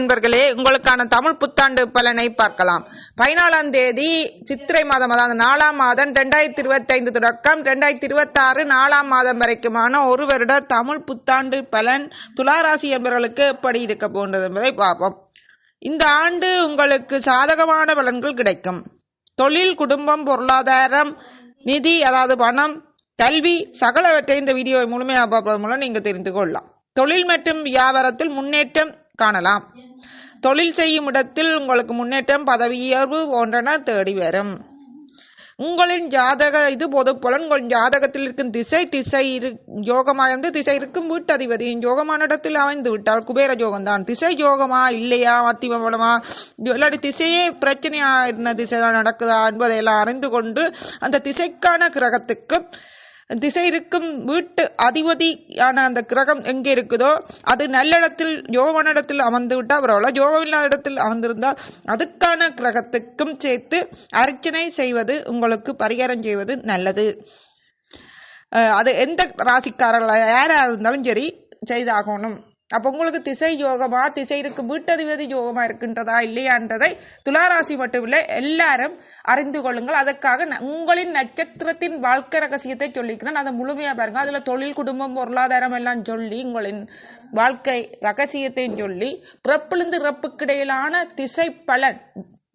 நண்பர்களே உங்களுக்கான தமிழ் புத்தாண்டு பலனை பார்க்கலாம். பதினாலாம் தேதி சித்திரை மாதம் அதாவது நாலாம் மாதம் ரெண்டாயிரத்தி இருபத்தி ஐந்து தொடக்கம். ரெண்டாயிரத்தி இருபத்தி ஆறு நாலாம் மாதம் வரைக்குமான ஒரு வருட தமிழ் புத்தாண்டு பலன் துளாராசி என்பவர்களுக்கு எப்படி இருக்க போன்றது என்பதை பார்ப்போம். இந்த ஆண்டு உங்களுக்கு சாதகமான பலன்கள் கிடைக்கும். தொழில் குடும்பம் பொருளாதாரம் நிதி அதாவது பணம் கல்வி சகலவற்றை இந்த வீடியோவை முழுமையாக பார்ப்பதன் மூலம் நீங்கள் தெரிந்து கொள்ளலாம். தொழில் மற்றும் வியாபாரத்தில் முன்னேற்றம் காணலாம். தொழில் செய்யும் இடத்தில் உங்களுக்கு முன்னேற்றம் பதவி உயர்வு போன்றன தேடி வரும். உங்களின் ஜாதக இது பொது புலன் உங்கள் ஜாதகத்தில் இருக்கும் திசை திசை இரு யோகமாக இருந்து திசை இருக்கும் வீட்டதிபதியின் யோகமான இடத்தில் அமைந்து விட்டால் குபேர யோகம் தான் திசை யோகமா இல்லையா மத்திய பலமா? இல்லாட்டி திசையே பிரச்சனையா இருந்த திசை நடக்குதா என்பதையெல்லாம் அறிந்து கொண்டு அந்த திசைக்கான கிரகத்துக்கு திசை இருக்கும் வீட்டு அதிபதியான அந்த கிரகம் எங்கே இருக்குதோ அது நல்ல இடத்தில் அமர்ந்து விட்டால் பரவாயில்ல யோகம் இல்லாத இடத்தில் அமர்ந்திருந்தால் அதுக்கான கிரகத்துக்கும் சேர்த்து அர்ச்சனை செய்வது உங்களுக்கு பரிகாரம் செய்வது நல்லது. அது எந்த ராசிக்காரர்களாக யாராக இருந்தாலும் சரி செய்தாகணும். அப்போ உங்களுக்கு திசை யோகமா திசை இருக்கு வீட்டதிபதி யோகமா இருக்கின்றதா இல்லையான்றதை துளாராசி மட்டுமில்லை எல்லாரும் அறிந்து கொள்ளுங்கள். அதற்காக ந- உங்களின் நட்சத்திரத்தின் வாழ்க்கை ரகசியத்தை சொல்லிக்கிறேன். அதை முழுமையா பாருங்க. அதுல தொழில் குடும்பம் பொருளாதாரம் எல்லாம் சொல்லி உங்களின் வாழ்க்கை ரகசியத்தையும் சொல்லி பிறப்பிலிருந்து இறப்புக்கிடையிலான திசை பலன்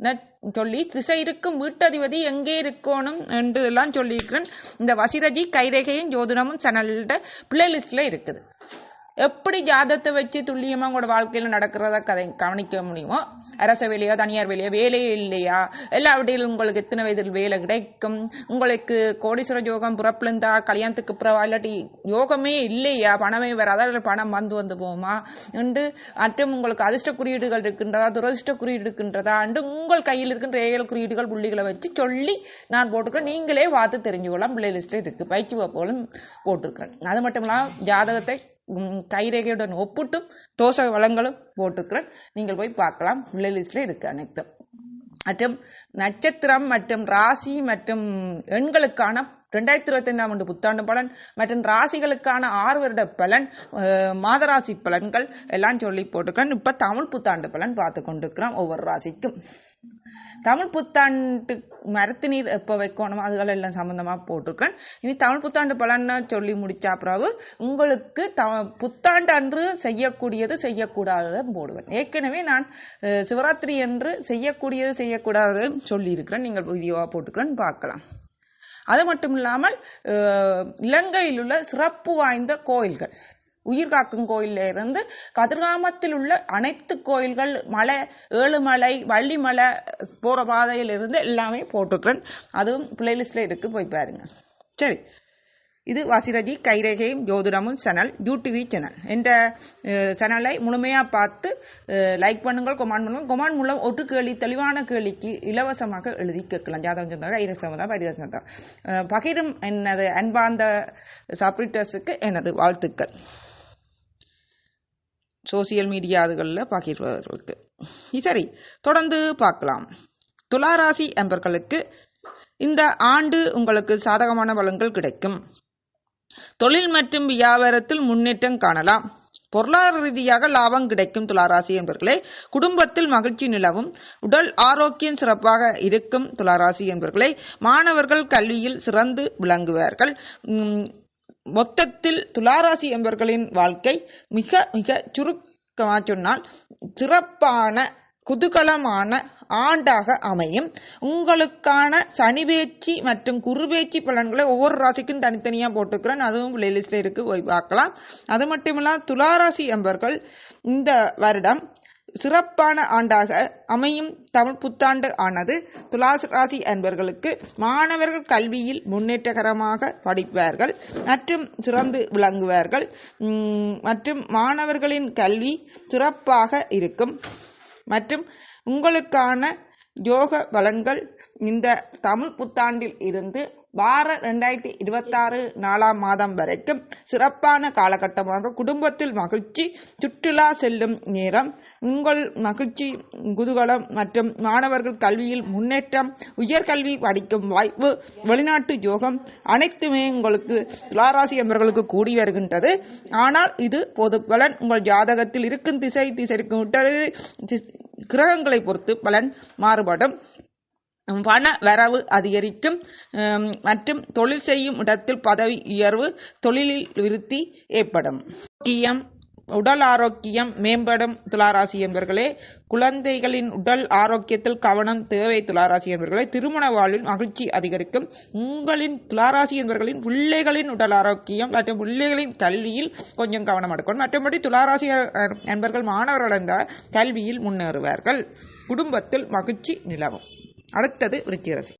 நட்- சொல்லி திசை இருக்கும் வீட்டதிபதி எங்கே இருக்கணும் என்று எல்லாம் சொல்லியிருக்கிறேன் இந்த வசிரஜி கைரேகையும் ஜோதிடமும் சேனல்ட பிளேலிஸ்ட்ல இருக்குது. எப்படி ஜாதகத்தை வச்சு துல்லியமா உங்களோட வாழ்க்கையில நடக்கிறத கதை கவனிக்க முடியுமோ? அரச வேலையோ தனியார் வேலையோ வேலையே இல்லையா? எல்லா உங்களுக்கு எத்தனை வயதில் வேலை கிடைக்கும்? உங்களுக்கு கோடீஸ்வர யோகம் புறப்பிலிருந்தா கல்யாணத்துக்கு பிறவா இல்லாட்டி யோகமே இல்லையா? பணமே வராதா இல்லை பணம் வந்து வந்து போமா என்று மற்றும் உங்களுக்கு அதிர்ஷ்ட குறியீடுகள் இருக்கின்றதா துரதிர்ஷ்ட குறியீடு இருக்கின்றதா? என்று உங்கள் கையில் இருக்கின்ற ஏழு குறியீடுகள் புள்ளிகளை வச்சு சொல்லி நான் போட்டுக்கிறேன். நீங்களே பார்த்து தெரிஞ்சுக்கலாம் பிள்ளை லிஸ்ட் இருக்கு பயிற்சி வகுப்புகளும் போட்டிருக்கிறேன். அது மட்டும் இல்லாமல் ஜாதகத்தை கைரேகையுடன் ஒப்பிட்டும் தோசை வளங்களும் போட்டுக்கிறேன். நீங்கள் போய் பார்க்கலாம். பிள்ளை லிஸ்ட்ல இருக்கு அனைத்தும். மற்றும் நட்சத்திரம் மற்றும் ராசி மற்றும் எண்களுக்கான ரெண்டாயிரத்தி இருபத்தி ஐந்தாம் ஆண்டு புத்தாண்டு பலன் மற்றும் ராசிகளுக்கான ஆறு வருட பலன் மாதராசி பலன்கள் எல்லாம் சொல்லி போட்டுக்கிறேன். இப்ப தமிழ் புத்தாண்டு பலன் பார்த்து கொண்டிருக்கிறோம் ஒவ்வொரு ராசிக்கும். தமிழ் புத்தாண்டு மரத்து நீர் எப்போ வைக்கணும் அதுகள் எல்லாம் சம்மந்தமாக போட்டிருக்கேன். இனி தமிழ் புத்தாண்டு பலன்னு சொல்லி முடிச்சா பிறகு உங்களுக்கு த புத்தாண்டு அன்று செய்யக்கூடியது செய்யக்கூடாததை போடுவேன். ஏற்கனவே நான் சிவராத்திரி அன்று செய்யக்கூடியது செய்யக்கூடாதது சொல்லியிருக்கிறேன். நீங்கள் வீடியோவாக போட்டுக்கிறேன் பார்க்கலாம். அது மட்டும் இல்லாமல் இலங்கையில் உள்ள சிறப்பு வாய்ந்த கோயில்கள். உயிர் காக்கும் கோயில்ல இருந்து கதிர்காமத்தில் உள்ள அனைத்து கோயில்கள் மலை ஏழுமலை வள்ளிமலை போற பாதையிலிருந்து எல்லாமே போட்டுக்கிறேன். அதுவும் பிளேலிஸ்ட்ல இருக்கு போய் பாருங்க. சரி. இது வாசிரஜி கைரேகையும் ஜோதிடமும் சேனல் யூடிவி சேனல். என்ற சேனலை முழுமையாக பார்த்து லைக் பண்ணுங்கள் கொமான் பண்ணுங்கள். கொமான் மூலம் ஒட்டு கேள்வி தெளிவான கேள்விக்கு இலவசமாக எழுதி கேட்கலாம். ஜாதகம் சொந்தம் ஐரசமதம் தான் பகிரும் எனது அன்பார்ந்த சப்ரிட்டர்ஸுக்கு எனது வாழ்த்துக்கள். சோசியல் மீடியா அதுகளில் பகிர்வதற்கு. சரி தொடர்ந்து பார்க்கலாம். துளாராசி அன்பர்களுக்கு இந்த ஆண்டு உங்களுக்கு சாதகமான பலன்கள் கிடைக்கும். தொழில் மற்றும் வியாபாரத்தில் முன்னேற்றம் காணலாம். பொருளாதார ரீதியாக லாபம் கிடைக்கும் துளாராசி என்பர்களே குடும்பத்தில் மகிழ்ச்சி நிலவும். உடல் ஆரோக்கியம் சிறப்பாக இருக்கும் துளாராசி என்பர்களே மாணவர்கள் கல்வியில் சிறந்து விளங்குவார்கள். மொத்தத்தில் துளாராசி என்பர்களின் வாழ்க்கை மிக மிக சுருக்கமாக சொன்னால் சிறப்பான குதூகலமான ஆண்டாக அமையும். உங்களுக்கான சனி பேச்சு மற்றும் குரு பேச்சு பலன்களை ஒவ்வொரு ராசிக்கும் தனித்தனியாக போட்டுக்கிறேன். அதுவும் பிளேலிஸ்ட்ல இருக்கு போய் பார்க்கலாம். அது மட்டும் இல்லாம துளாராசி என்பர்கள் இந்த வருடம் சிறப்பான ஆண்டாக அமையும் தமிழ் புத்தாண்டு ஆனது துலாசு ராசி அன்பர்களுக்கு மாணவர்கள் கல்வியில் முன்னேற்றகரமாக படிப்பார்கள் மற்றும் சிறந்து விளங்குவார்கள். மற்றும் மாணவர்களின் கல்வி சிறப்பாக இருக்கும். மற்றும் உங்களுக்கான யோக பலன்கள் இந்த தமிழ் புத்தாண்டில் இருந்து வார ரெண்டாயிரத்தி இருபத்தாறு நாலாம் மாதம் வரைக்கும் சிறப்பான காலகட்டமாக குடும்பத்தில் மகிழ்ச்சி சுற்றுலா செல்லும் நேரம் உங்கள் மகிழ்ச்சி குதூகலம் மற்றும் மாணவர்கள் கல்வியில் முன்னேற்றம் உயர்கல்வி படிக்கும் வாய்ப்பு வெளிநாட்டு யோகம் அனைத்துமே உங்களுக்கு துளாராசி என்பவர்களுக்கு கூடி வருகின்றது ஆனால் இது பொது பலன் உங்கள் ஜாதகத்தில் இருக்கும் திசை திசை கிரகங்களை பொறுத்து பலன் மாறுபடும் பண வரவு அதிகரிக்கும் மற்றும் தொழில் செய்யும் இடத்தில் பதவி உயர்வு தொழிலில் விருத்தி ஏற்படும். முக்கியம் உடல் ஆரோக்கியம் மேம்படும் துளாராசி என்பவர்களே குழந்தைகளின் உடல் ஆரோக்கியத்தில் கவனம் தேவை துளாராசி என்பவர்களே திருமண வாழ்வில் மகிழ்ச்சி அதிகரிக்கும். உங்களின் துளாராசி என்பவர்களின் பிள்ளைகளின் உடல் ஆரோக்கியம் மற்றும் பிள்ளைகளின் கல்வியில் கொஞ்சம் கவனம் எடுக்கணும். மற்றபடி துளாராசி என்பர்கள் என்பவர்கள் மாணவர்கள் என்ற கல்வியில் முன்னேறுவார்கள். குடும்பத்தில் மகிழ்ச்சி நிலவும். அடுத்தது விருச்சிக ராசி